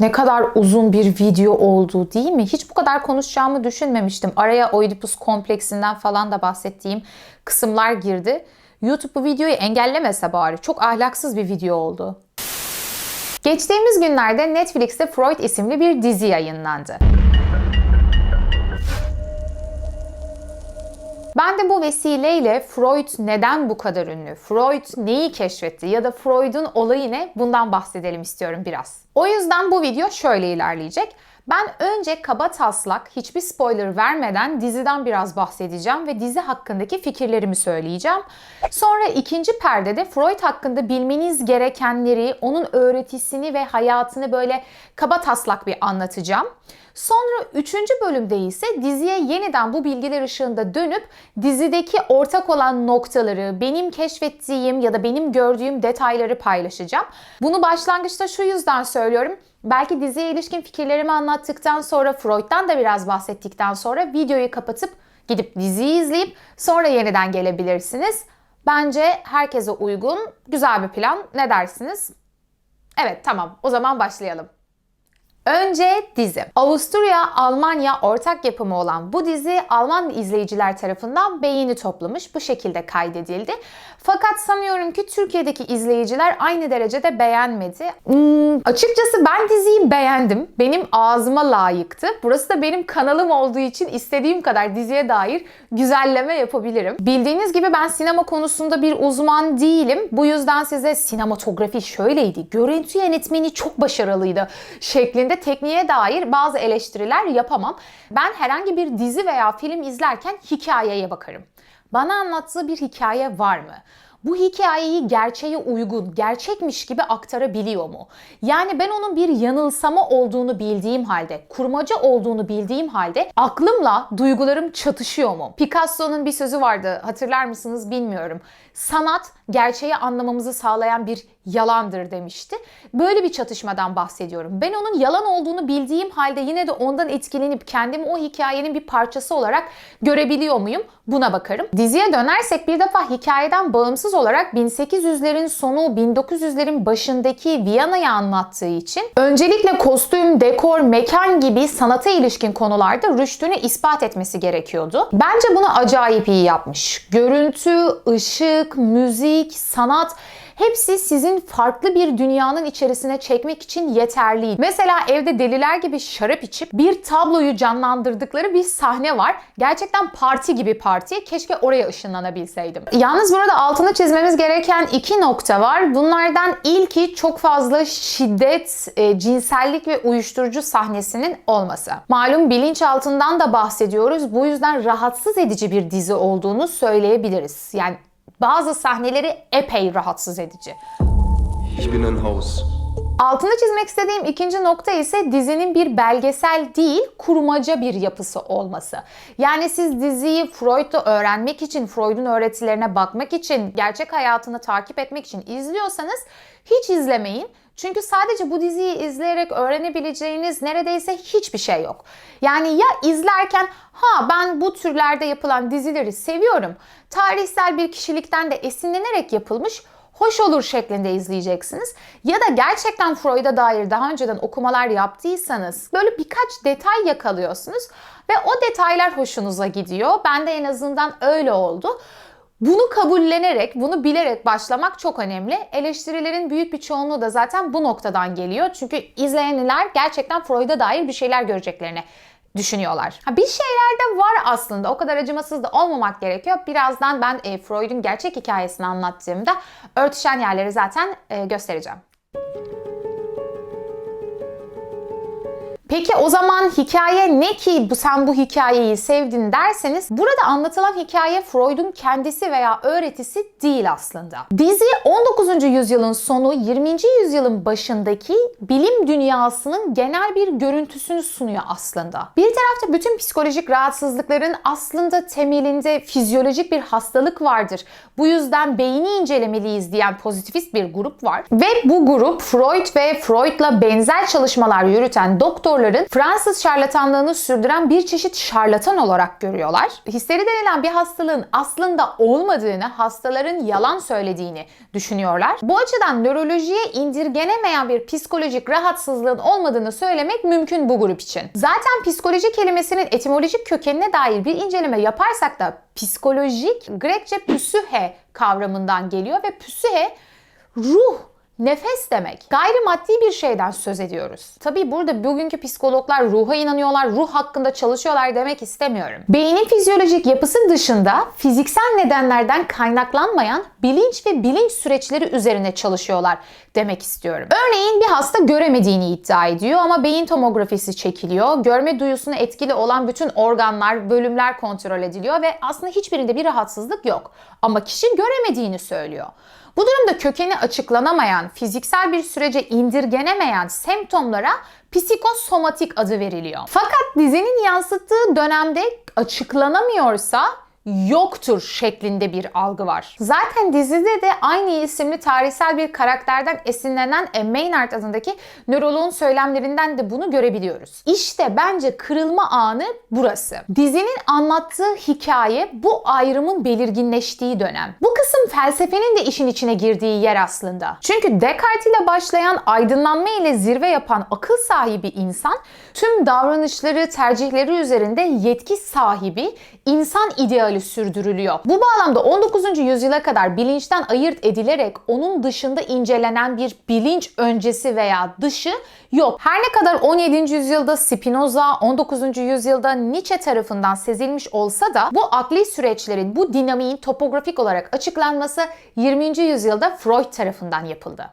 ne kadar uzun bir video oldu değil mi? Hiç bu kadar konuşacağımı düşünmemiştim. Araya Oedipus kompleksinden falan da bahsettiğim kısımlar girdi. YouTube bu videoyu engellemese bari. Çok ahlaksız bir video oldu. Geçtiğimiz günlerde Netflix'te Freud isimli bir dizi yayınlandı. Ben de bu vesileyle Freud neden bu kadar ünlü? Freud neyi keşfetti? Ya da Freud'un olayı ne? Bundan bahsedelim istiyorum biraz. O yüzden bu video şöyle ilerleyecek. Ben önce kaba taslak, hiçbir spoiler vermeden diziden biraz bahsedeceğim ve dizi hakkındaki fikirlerimi söyleyeceğim. Sonra ikinci perdede Freud hakkında bilmeniz gerekenleri, onun öğretisini ve hayatını böyle kaba taslak bir anlatacağım. Sonra üçüncü bölümde ise diziye yeniden bu bilgiler ışığında dönüp dizideki ortak olan noktaları, benim keşfettiğim ya da benim gördüğüm detayları paylaşacağım. Bunu başlangıçta şu yüzden söylüyorum. Belki diziye ilişkin fikirlerimi anlattıktan sonra Freud'dan da biraz bahsettikten sonra videoyu kapatıp gidip diziyi izleyip sonra yeniden gelebilirsiniz. Bence herkese uygun, güzel bir plan. Ne dersiniz? Evet tamam o zaman başlayalım. Önce dizi. Avusturya-Almanya ortak yapımı olan bu dizi Alman izleyiciler tarafından beğeni toplamış. Bu şekilde kaydedildi. Fakat sanıyorum ki Türkiye'deki izleyiciler aynı derecede beğenmedi. Hmm, açıkçası ben diziyi beğendim. Benim ağzıma layıktı. Burası da benim kanalım olduğu için istediğim kadar diziye dair güzelleme yapabilirim. Bildiğiniz gibi ben sinema konusunda bir uzman değilim. Bu yüzden size sinematografi şöyleydi, görüntü yönetmeni çok başarılıydı şeklinde tekniğe dair bazı eleştiriler yapamam. Ben herhangi bir dizi veya film izlerken hikayeye bakarım. Bana anlattığı bir hikaye var mı? Bu hikayeyi gerçeğe uygun, gerçekmiş gibi aktarabiliyor mu? Yani ben onun bir yanılsama olduğunu bildiğim halde, kurmaca olduğunu bildiğim halde aklımla duygularım çatışıyor mu? Picasso'nun bir sözü vardı, hatırlar mısınız bilmiyorum. Sanat gerçeği anlamamızı sağlayan bir yalandır demişti. Böyle bir çatışmadan bahsediyorum. Ben onun yalan olduğunu bildiğim halde yine de ondan etkilenip kendimi o hikayenin bir parçası olarak görebiliyor muyum? Buna bakarım. Diziye dönersek bir defa hikayeden bağımsız olarak 1800'lerin sonu 1900'lerin başındaki Viyana'yı anlattığı için öncelikle kostüm, dekor, mekan gibi sanata ilişkin konularda rüştünü ispat etmesi gerekiyordu. Bence bunu acayip iyi yapmış. Görüntü, ışık, müzik, sanat hepsi sizin farklı bir dünyanın içerisine çekmek için yeterli. Mesela evde deliler gibi şarap içip bir tabloyu canlandırdıkları bir sahne var. Gerçekten parti gibi parti. Keşke oraya ışınlanabilseydim. Yalnız burada altını çizmemiz gereken iki nokta var. Bunlardan ilki çok fazla şiddet, e, cinsellik ve uyuşturucu sahnesinin olması. Malum bilinçaltından da bahsediyoruz. Bu yüzden rahatsız edici bir dizi olduğunu söyleyebiliriz. Yani bazı sahneleri epey rahatsız edici. Ich bin ein Haus. Altını çizmek istediğim ikinci nokta ise dizinin bir belgesel değil, kurmaca bir yapısı olması. Yani siz diziyi Freud'u öğrenmek için, Freud'un öğretilerine bakmak için, gerçek hayatını takip etmek için izliyorsanız hiç izlemeyin. Çünkü sadece bu diziyi izleyerek öğrenebileceğiniz neredeyse hiçbir şey yok. Yani ya izlerken ha ben bu türlerde yapılan dizileri seviyorum. Tarihsel bir kişilikten de esinlenerek yapılmış hoş olur şeklinde izleyeceksiniz. Ya da gerçekten Freud'a dair daha önceden okumalar yaptıysanız böyle birkaç detay yakalıyorsunuz ve o detaylar hoşunuza gidiyor. Ben de en azından öyle oldu. Bunu kabullenerek, bunu bilerek başlamak çok önemli. Eleştirilerin büyük bir çoğunluğu da zaten bu noktadan geliyor. Çünkü izleyenler gerçekten Freud'a dair bir şeyler göreceklerini düşünüyorlar. Ha, bir şeyler de var aslında. O kadar acımasız da olmamak gerekiyor. Birazdan ben e, Freud'un gerçek hikayesini anlattığımda örtüşen yerleri zaten e, göstereceğim. Peki o zaman hikaye ne ki bu sen bu hikayeyi sevdin derseniz burada anlatılan hikaye Freud'un kendisi veya öğretisi değil aslında. Dizi 19. yüzyılın sonu 20. yüzyılın başındaki bilim dünyasının genel bir görüntüsünü sunuyor aslında. Bir tarafta bütün psikolojik rahatsızlıkların aslında temelinde fizyolojik bir hastalık vardır. Bu yüzden beyni incelemeliyiz diyen pozitivist bir grup var. Ve bu grup Freud ve Freud'la benzer çalışmalar yürüten doktorlar doktorların Fransız şarlatanlığını sürdüren bir çeşit şarlatan olarak görüyorlar. Histeri denilen bir hastalığın aslında olmadığını, hastaların yalan söylediğini düşünüyorlar. Bu açıdan nörolojiye indirgenemeyen bir psikolojik rahatsızlığın olmadığını söylemek mümkün bu grup için. Zaten psikoloji kelimesinin etimolojik kökenine dair bir inceleme yaparsak da psikolojik Grekçe püsühe kavramından geliyor ve püsühe ruh Nefes demek. Gayri maddi bir şeyden söz ediyoruz. Tabii burada bugünkü psikologlar ruha inanıyorlar, ruh hakkında çalışıyorlar demek istemiyorum. Beynin fizyolojik yapısı dışında fiziksel nedenlerden kaynaklanmayan bilinç ve bilinç süreçleri üzerine çalışıyorlar demek istiyorum. Örneğin bir hasta göremediğini iddia ediyor ama beyin tomografisi çekiliyor. Görme duyusuna etkili olan bütün organlar, bölümler kontrol ediliyor ve aslında hiçbirinde bir rahatsızlık yok. Ama kişi göremediğini söylüyor. Bu durumda kökeni açıklanamayan, fiziksel bir sürece indirgenemeyen semptomlara psikosomatik adı veriliyor. Fakat dizinin yansıttığı dönemde açıklanamıyorsa yoktur şeklinde bir algı var. Zaten dizide de aynı isimli tarihsel bir karakterden esinlenen E. Maynard adındaki nöroloğun söylemlerinden de bunu görebiliyoruz. İşte bence kırılma anı burası. Dizinin anlattığı hikaye bu ayrımın belirginleştiği dönem. Bu kısım felsefenin de işin içine girdiği yer aslında. Çünkü Descartes ile başlayan aydınlanma ile zirve yapan akıl sahibi insan tüm davranışları, tercihleri üzerinde yetki sahibi insan ideali sürdürülüyor. Bu bağlamda 19. yüzyıla kadar bilinçten ayırt edilerek onun dışında incelenen bir bilinç öncesi veya dışı yok. Her ne kadar 17. yüzyılda Spinoza, 19. yüzyılda Nietzsche tarafından sezilmiş olsa da bu akli süreçlerin, bu dinamiğin topografik olarak açıklanması 20. yüzyılda Freud tarafından yapıldı.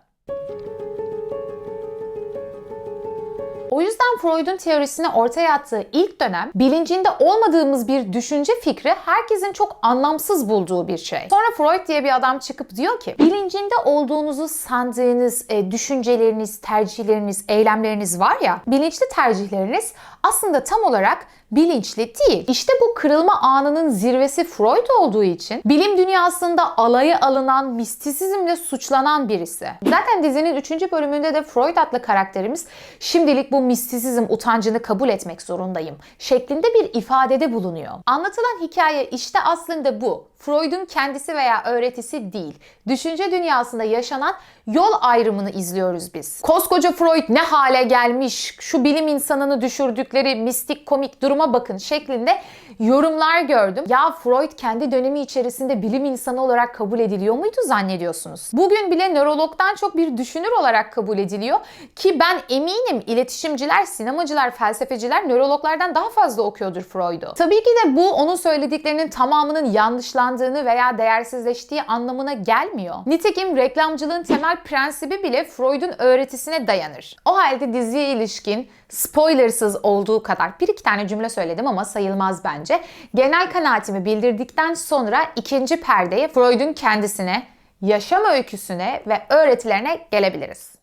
O yüzden Freud'un teorisini ortaya attığı ilk dönem bilincinde olmadığımız bir düşünce fikri herkesin çok anlamsız bulduğu bir şey. Sonra Freud diye bir adam çıkıp diyor ki bilincinde olduğunuzu sandığınız e, düşünceleriniz, tercihleriniz, eylemleriniz var ya bilinçli tercihleriniz aslında tam olarak bilinçli değil. İşte bu kırılma anının zirvesi Freud olduğu için bilim dünyasında alaya alınan, mistisizmle suçlanan birisi. Zaten dizinin 3. bölümünde de Freud adlı karakterimiz şimdilik bu mistisizm utancını kabul etmek zorundayım şeklinde bir ifadede bulunuyor. Anlatılan hikaye işte aslında bu. Freud'un kendisi veya öğretisi değil. Düşünce dünyasında yaşanan yol ayrımını izliyoruz biz. Koskoca Freud ne hale gelmiş, şu bilim insanını düşürdükleri mistik komik duruma bakın şeklinde yorumlar gördüm. Ya Freud kendi dönemi içerisinde bilim insanı olarak kabul ediliyor muydu zannediyorsunuz? Bugün bile nörologdan çok bir düşünür olarak kabul ediliyor ki ben eminim iletişimciler, sinemacılar, felsefeciler nörologlardan daha fazla okuyordur Freud'u. Tabii ki de bu onun söylediklerinin tamamının yanlışlandığını veya değersizleştiği anlamına gelmiyor. Nitekim reklamcılığın temel prensibi bile Freud'un öğretisine dayanır. O halde diziye ilişkin spoilersız olduğu kadar bir iki tane cümle söyledim ama sayılmaz bence. Genel kanaatimi bildirdikten sonra ikinci perdeye Freud'un kendisine, yaşam öyküsüne ve öğretilerine gelebiliriz.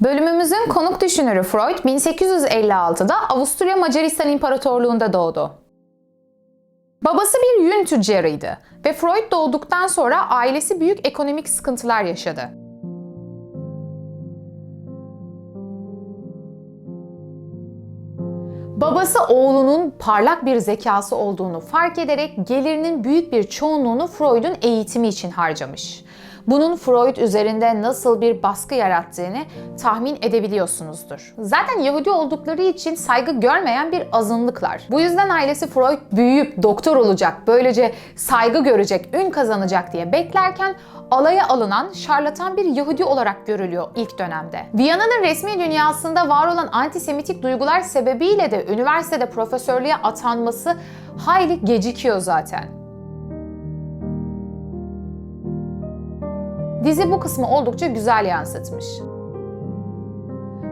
Bölümümüzün konuk düşünürü Freud 1856'da Avusturya Macaristan İmparatorluğu'nda doğdu. Babası bir yün tüccarıydı ve Freud doğduktan sonra ailesi büyük ekonomik sıkıntılar yaşadı. Babası oğlunun parlak bir zekası olduğunu fark ederek gelirinin büyük bir çoğunluğunu Freud'un eğitimi için harcamış. Bunun Freud üzerinde nasıl bir baskı yarattığını tahmin edebiliyorsunuzdur. Zaten Yahudi oldukları için saygı görmeyen bir azınlıklar. Bu yüzden ailesi Freud büyüyüp doktor olacak, böylece saygı görecek, ün kazanacak diye beklerken alaya alınan şarlatan bir Yahudi olarak görülüyor ilk dönemde. Viyana'nın resmi dünyasında var olan antisemitik duygular sebebiyle de üniversitede profesörlüğe atanması hayli gecikiyor zaten. Dizi bu kısmı oldukça güzel yansıtmış.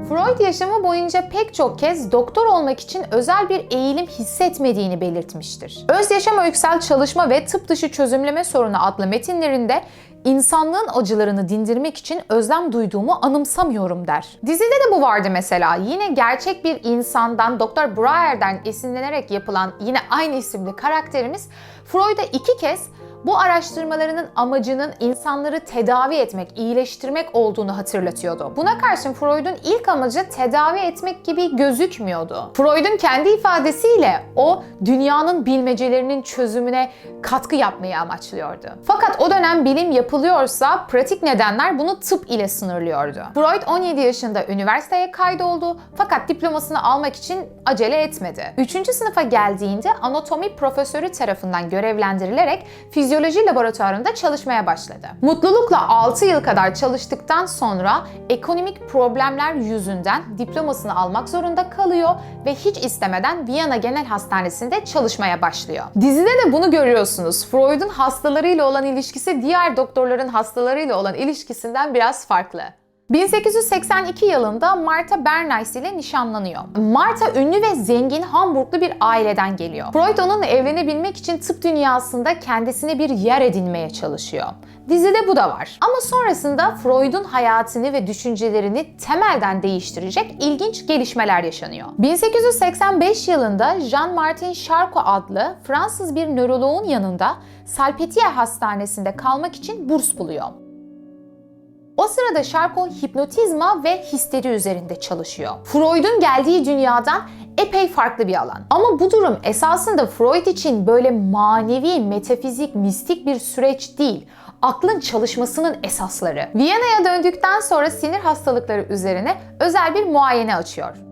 Freud yaşamı boyunca pek çok kez doktor olmak için özel bir eğilim hissetmediğini belirtmiştir. Öz yaşam öyküsel çalışma ve tıp dışı çözümleme sorunu adlı metinlerinde insanlığın acılarını dindirmek için özlem duyduğumu anımsamıyorum der. Dizide de bu vardı mesela. Yine gerçek bir insandan Dr. Breyer'den esinlenerek yapılan yine aynı isimli karakterimiz Freud'a iki kez Bu araştırmalarının amacının insanları tedavi etmek, iyileştirmek olduğunu hatırlatıyordu. Buna karşın Freud'un ilk amacı tedavi etmek gibi gözükmüyordu. Freud'un kendi ifadesiyle o dünyanın bilmecelerinin çözümüne katkı yapmayı amaçlıyordu. Fakat o dönem bilim yapılıyorsa pratik nedenler bunu tıp ile sınırlıyordu. Freud 17 yaşında üniversiteye kaydoldu fakat diplomasını almak için acele etmedi. 3. sınıfa geldiğinde anatomi profesörü tarafından görevlendirilerek fizyoloji laboratuvarında çalışmaya başladı. Mutlulukla 6 yıl kadar çalıştıktan sonra ekonomik problemler yüzünden diplomasını almak zorunda kalıyor ve hiç istemeden Viyana Genel Hastanesi'nde çalışmaya başlıyor. Dizide de bunu görüyorsunuz. Freud'un hastalarıyla olan ilişkisi diğer doktorların hastalarıyla olan ilişkisinden biraz farklı. 1882 yılında Martha Bernays ile nişanlanıyor. Martha ünlü ve zengin Hamburglu bir aileden geliyor. Freud onunla evlenebilmek için tıp dünyasında kendisine bir yer edinmeye çalışıyor. Dizide bu da var. Ama sonrasında Freud'un hayatını ve düşüncelerini temelden değiştirecek ilginç gelişmeler yaşanıyor. 1885 yılında Jean-Martin Charcot adlı Fransız bir nöroloğun yanında Salpêtrière Hastanesi'nde kalmak için burs buluyor. O sırada Charcot hipnotizma ve histeri üzerinde çalışıyor. Freud'un geldiği dünyadan epey farklı bir alan. Ama bu durum esasında Freud için böyle manevi, metafizik, mistik bir süreç değil. Aklın çalışmasının esasları. Viyana'ya döndükten sonra sinir hastalıkları üzerine özel bir muayene açıyor.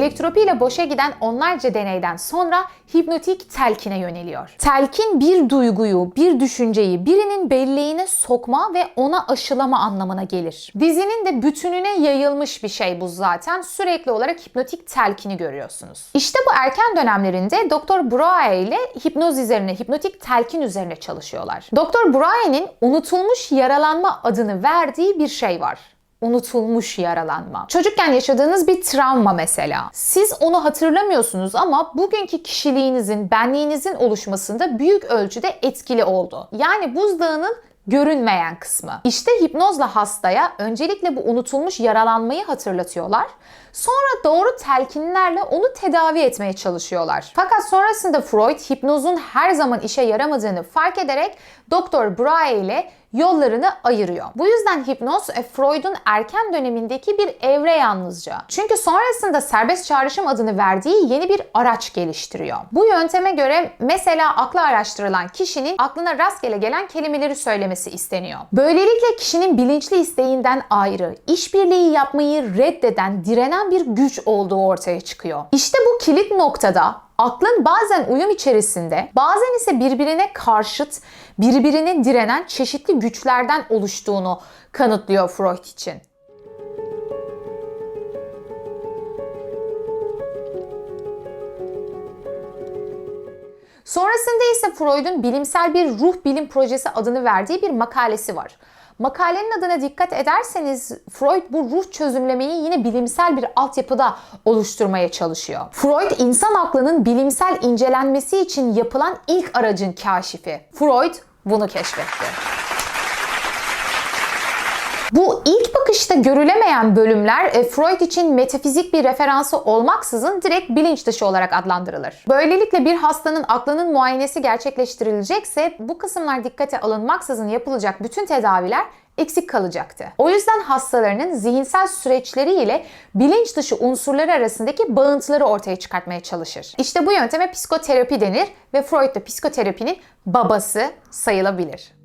Elektropi ile boşa giden onlarca deneyden sonra hipnotik telkine yöneliyor. Telkin bir duyguyu, bir düşünceyi birinin belleğine sokma ve ona aşılama anlamına gelir. Dizinin de bütününe yayılmış bir şey bu zaten. Sürekli olarak hipnotik telkini görüyorsunuz. İşte bu erken dönemlerinde Dr. Brahe ile hipnoz üzerine, hipnotik telkin üzerine çalışıyorlar. Dr. Brahe'nin unutulmuş yaralanma adını verdiği bir şey var unutulmuş yaralanma. Çocukken yaşadığınız bir travma mesela. Siz onu hatırlamıyorsunuz ama bugünkü kişiliğinizin, benliğinizin oluşmasında büyük ölçüde etkili oldu. Yani buzdağının görünmeyen kısmı. İşte hipnozla hastaya öncelikle bu unutulmuş yaralanmayı hatırlatıyorlar. Sonra doğru telkinlerle onu tedavi etmeye çalışıyorlar. Fakat sonrasında Freud hipnozun her zaman işe yaramadığını fark ederek Dr. Brahe ile yollarını ayırıyor. Bu yüzden hipnoz e, Freud'un erken dönemindeki bir evre yalnızca. Çünkü sonrasında serbest çağrışım adını verdiği yeni bir araç geliştiriyor. Bu yönteme göre mesela aklı araştırılan kişinin aklına rastgele gelen kelimeleri söylemesi isteniyor. Böylelikle kişinin bilinçli isteğinden ayrı, işbirliği yapmayı reddeden, direnen bir güç olduğu ortaya çıkıyor. İşte bu kilit noktada aklın bazen uyum içerisinde, bazen ise birbirine karşıt, birbirine direnen çeşitli güçlerden oluştuğunu kanıtlıyor Freud için. Sonrasında ise Freud'un bilimsel bir ruh bilim projesi adını verdiği bir makalesi var. Makalenin adına dikkat ederseniz Freud bu ruh çözümlemeyi yine bilimsel bir altyapıda oluşturmaya çalışıyor. Freud insan aklının bilimsel incelenmesi için yapılan ilk aracın kaşifi. Freud bunu keşfetti. Bu ilk bakışta görülemeyen bölümler e, Freud için metafizik bir referansı olmaksızın direkt bilinç dışı olarak adlandırılır. Böylelikle bir hastanın aklının muayenesi gerçekleştirilecekse bu kısımlar dikkate alınmaksızın yapılacak bütün tedaviler eksik kalacaktı. O yüzden hastalarının zihinsel süreçleri ile bilinç dışı unsurları arasındaki bağıntıları ortaya çıkartmaya çalışır. İşte bu yönteme psikoterapi denir ve Freud da psikoterapinin babası sayılabilir.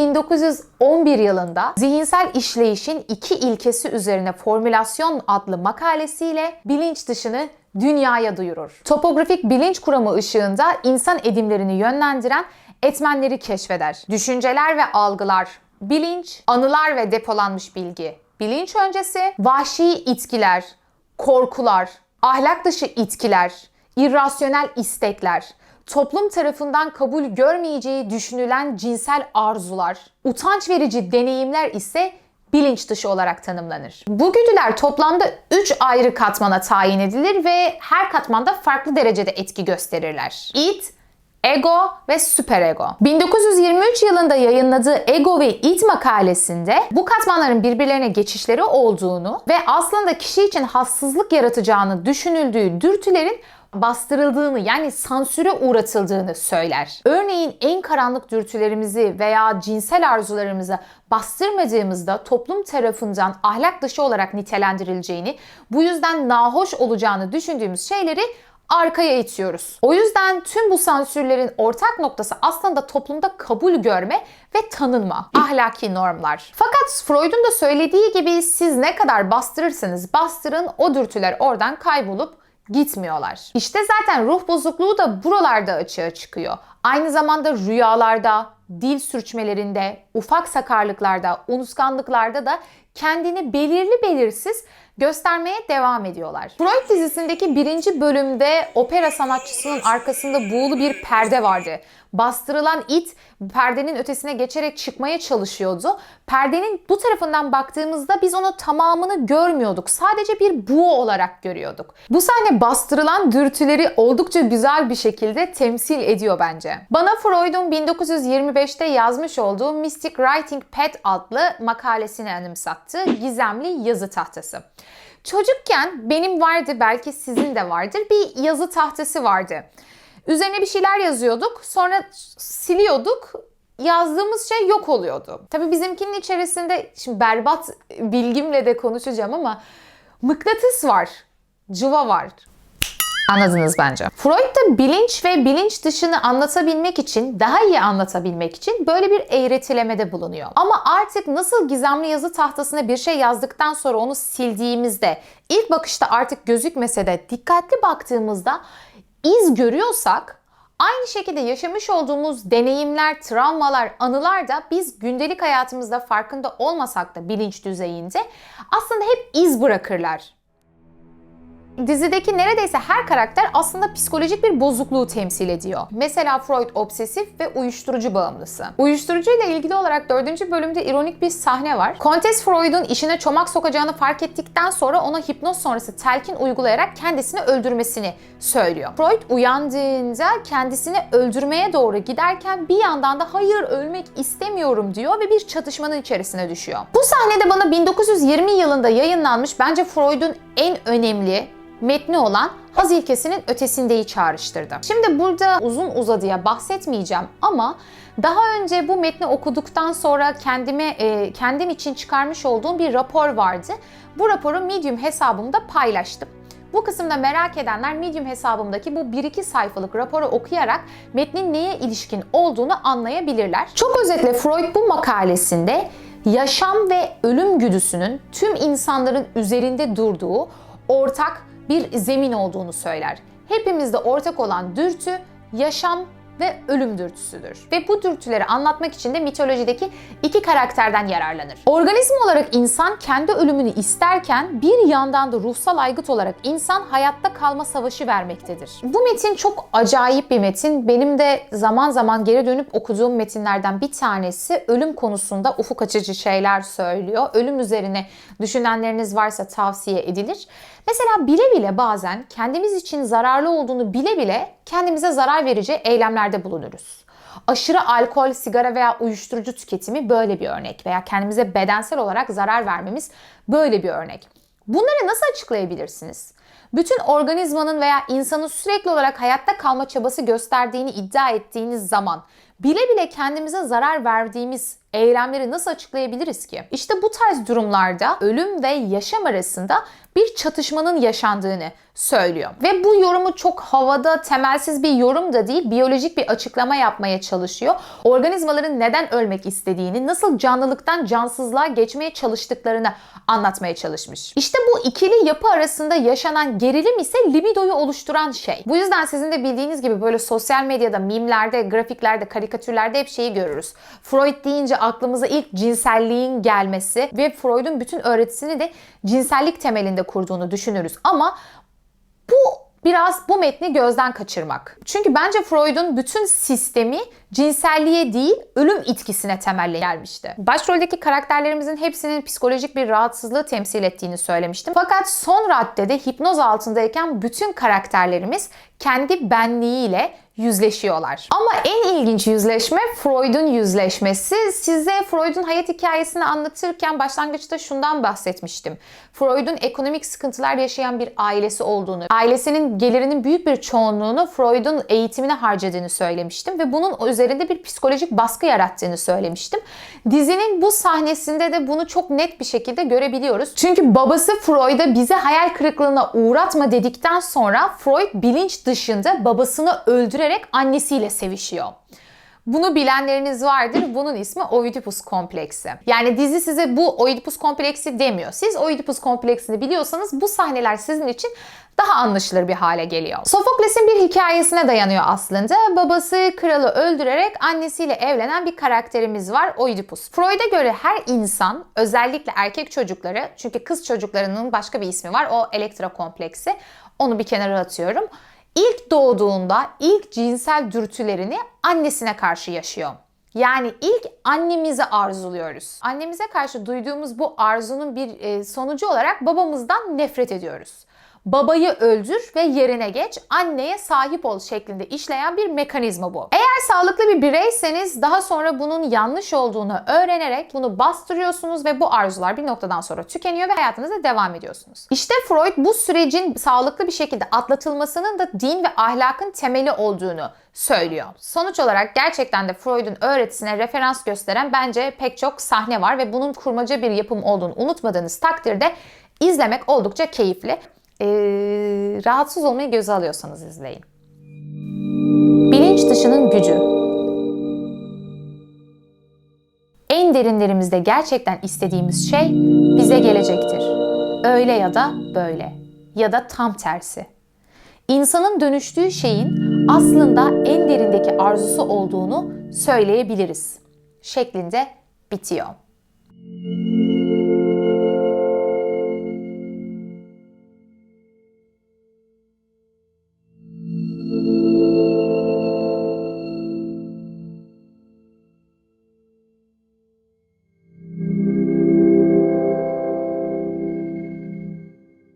1911 yılında zihinsel işleyişin iki ilkesi üzerine formülasyon adlı makalesiyle bilinç dışını dünyaya duyurur. Topografik bilinç kuramı ışığında insan edimlerini yönlendiren etmenleri keşfeder. Düşünceler ve algılar, bilinç, anılar ve depolanmış bilgi, bilinç öncesi, vahşi itkiler, korkular, ahlak dışı itkiler, irrasyonel istekler, toplum tarafından kabul görmeyeceği düşünülen cinsel arzular, utanç verici deneyimler ise bilinç dışı olarak tanımlanır. Bu güdüler toplamda 3 ayrı katmana tayin edilir ve her katmanda farklı derecede etki gösterirler. Id, Ego ve süperego. 1923 yılında yayınladığı Ego ve İd makalesinde bu katmanların birbirlerine geçişleri olduğunu ve aslında kişi için hassızlık yaratacağını düşünüldüğü dürtülerin bastırıldığını yani sansüre uğratıldığını söyler. Örneğin en karanlık dürtülerimizi veya cinsel arzularımızı bastırmadığımızda toplum tarafından ahlak dışı olarak nitelendirileceğini, bu yüzden nahoş olacağını düşündüğümüz şeyleri arkaya itiyoruz. O yüzden tüm bu sansürlerin ortak noktası aslında toplumda kabul görme ve tanınma. Ahlaki normlar. Fakat Freud'un da söylediği gibi siz ne kadar bastırırsanız bastırın o dürtüler oradan kaybolup gitmiyorlar. İşte zaten ruh bozukluğu da buralarda açığa çıkıyor. Aynı zamanda rüyalarda, dil sürçmelerinde, ufak sakarlıklarda, unutkanlıklarda da kendini belirli belirsiz göstermeye devam ediyorlar. Freud dizisindeki birinci bölümde opera sanatçısının arkasında buğulu bir perde vardı. Bastırılan it perdenin ötesine geçerek çıkmaya çalışıyordu. Perdenin bu tarafından baktığımızda biz onu tamamını görmüyorduk. Sadece bir buğu olarak görüyorduk. Bu sahne bastırılan dürtüleri oldukça güzel bir şekilde temsil ediyor bence. Bana Freud'un 1925'te yazmış olduğu Mystic Writing Pad adlı makalesini anımsattı. Gizemli yazı tahtası. Çocukken benim vardı, belki sizin de vardır, bir yazı tahtası vardı. Üzerine bir şeyler yazıyorduk, sonra siliyorduk, yazdığımız şey yok oluyordu. Tabii bizimkinin içerisinde, şimdi berbat bilgimle de konuşacağım ama mıknatıs var, cıva var. Anladınız bence. Freud da bilinç ve bilinç dışını anlatabilmek için, daha iyi anlatabilmek için böyle bir eğretilemede bulunuyor. Ama artık nasıl gizemli yazı tahtasına bir şey yazdıktan sonra onu sildiğimizde, ilk bakışta artık gözükmese de dikkatli baktığımızda iz görüyorsak, aynı şekilde yaşamış olduğumuz deneyimler, travmalar, anılar da biz gündelik hayatımızda farkında olmasak da bilinç düzeyinde aslında hep iz bırakırlar. Dizideki neredeyse her karakter aslında psikolojik bir bozukluğu temsil ediyor. Mesela Freud obsesif ve uyuşturucu bağımlısı. Uyuşturucu ile ilgili olarak 4. bölümde ironik bir sahne var. Kontes Freud'un işine çomak sokacağını fark ettikten sonra ona hipnoz sonrası telkin uygulayarak kendisini öldürmesini söylüyor. Freud uyandığında kendisini öldürmeye doğru giderken bir yandan da hayır ölmek istemiyorum diyor ve bir çatışmanın içerisine düşüyor. Bu sahnede bana 1920 yılında yayınlanmış bence Freud'un en önemli metni olan haz ilkesinin ötesindeyi çağrıştırdı. Şimdi burada uzun uzadıya bahsetmeyeceğim ama daha önce bu metni okuduktan sonra kendime e, kendim için çıkarmış olduğum bir rapor vardı. Bu raporu Medium hesabımda paylaştım. Bu kısımda merak edenler Medium hesabımdaki bu 1-2 sayfalık raporu okuyarak metnin neye ilişkin olduğunu anlayabilirler. Çok özetle Freud bu makalesinde yaşam ve ölüm güdüsünün tüm insanların üzerinde durduğu ortak bir zemin olduğunu söyler. Hepimizde ortak olan dürtü yaşam ve ölüm dürtüsüdür. Ve bu dürtüleri anlatmak için de mitolojideki iki karakterden yararlanır. Organizm olarak insan kendi ölümünü isterken bir yandan da ruhsal aygıt olarak insan hayatta kalma savaşı vermektedir. Bu metin çok acayip bir metin. Benim de zaman zaman geri dönüp okuduğum metinlerden bir tanesi ölüm konusunda ufuk açıcı şeyler söylüyor. Ölüm üzerine düşünenleriniz varsa tavsiye edilir. Mesela bile bile bazen kendimiz için zararlı olduğunu bile bile kendimize zarar verici eylemlerde bulunuruz. Aşırı alkol, sigara veya uyuşturucu tüketimi böyle bir örnek veya kendimize bedensel olarak zarar vermemiz böyle bir örnek. Bunları nasıl açıklayabilirsiniz? Bütün organizmanın veya insanın sürekli olarak hayatta kalma çabası gösterdiğini iddia ettiğiniz zaman bile bile kendimize zarar verdiğimiz eylemleri nasıl açıklayabiliriz ki? İşte bu tarz durumlarda ölüm ve yaşam arasında bir çatışmanın yaşandığını söylüyor. Ve bu yorumu çok havada, temelsiz bir yorum da değil, biyolojik bir açıklama yapmaya çalışıyor. Organizmaların neden ölmek istediğini, nasıl canlılıktan cansızlığa geçmeye çalıştıklarını anlatmaya çalışmış. İşte bu ikili yapı arasında yaşanan gerilim ise libidoyu oluşturan şey. Bu yüzden sizin de bildiğiniz gibi böyle sosyal medyada, mimlerde, grafiklerde, karikatürlerde hep şeyi görürüz. Freud deyince aklımıza ilk cinselliğin gelmesi ve Freud'un bütün öğretisini de cinsellik temelinde kurduğunu düşünürüz. Ama bu biraz bu metni gözden kaçırmak. Çünkü bence Freud'un bütün sistemi cinselliğe değil ölüm itkisine temelle gelmişti. Başroldeki karakterlerimizin hepsinin psikolojik bir rahatsızlığı temsil ettiğini söylemiştim. Fakat son raddede hipnoz altındayken bütün karakterlerimiz kendi benliğiyle yüzleşiyorlar. Ama en ilginç yüzleşme Freud'un yüzleşmesi. Size Freud'un hayat hikayesini anlatırken başlangıçta şundan bahsetmiştim. Freud'un ekonomik sıkıntılar yaşayan bir ailesi olduğunu, ailesinin gelirinin büyük bir çoğunluğunu Freud'un eğitimine harcadığını söylemiştim ve bunun üzerinde bir psikolojik baskı yarattığını söylemiştim. Dizinin bu sahnesinde de bunu çok net bir şekilde görebiliyoruz. Çünkü babası Freud'a bize hayal kırıklığına uğratma dedikten sonra Freud bilinç dışında babasını öldürerek annesiyle sevişiyor. Bunu bilenleriniz vardır. Bunun ismi Oedipus kompleksi. Yani dizi size bu Oedipus kompleksi demiyor. Siz Oedipus kompleksini biliyorsanız bu sahneler sizin için daha anlaşılır bir hale geliyor. Sofokles'in bir hikayesine dayanıyor aslında. Babası kralı öldürerek annesiyle evlenen bir karakterimiz var Oedipus. Freud'a göre her insan özellikle erkek çocukları çünkü kız çocuklarının başka bir ismi var o Elektra kompleksi. Onu bir kenara atıyorum. İlk doğduğunda ilk cinsel dürtülerini annesine karşı yaşıyor. Yani ilk annemizi arzuluyoruz. Annemize karşı duyduğumuz bu arzunun bir e, sonucu olarak babamızdan nefret ediyoruz. Babayı öldür ve yerine geç, anneye sahip ol şeklinde işleyen bir mekanizma bu. Eğer sağlıklı bir bireyseniz daha sonra bunun yanlış olduğunu öğrenerek bunu bastırıyorsunuz ve bu arzular bir noktadan sonra tükeniyor ve hayatınıza devam ediyorsunuz. İşte Freud bu sürecin sağlıklı bir şekilde atlatılmasının da din ve ahlakın temeli olduğunu söylüyor. Sonuç olarak gerçekten de Freud'un öğretisine referans gösteren bence pek çok sahne var ve bunun kurmaca bir yapım olduğunu unutmadığınız takdirde izlemek oldukça keyifli. Ee, rahatsız olmayı göze alıyorsanız izleyin. Bilinç dışının gücü. En derinlerimizde gerçekten istediğimiz şey bize gelecektir. Öyle ya da böyle ya da tam tersi. İnsanın dönüştüğü şeyin aslında en derindeki arzusu olduğunu söyleyebiliriz şeklinde bitiyor.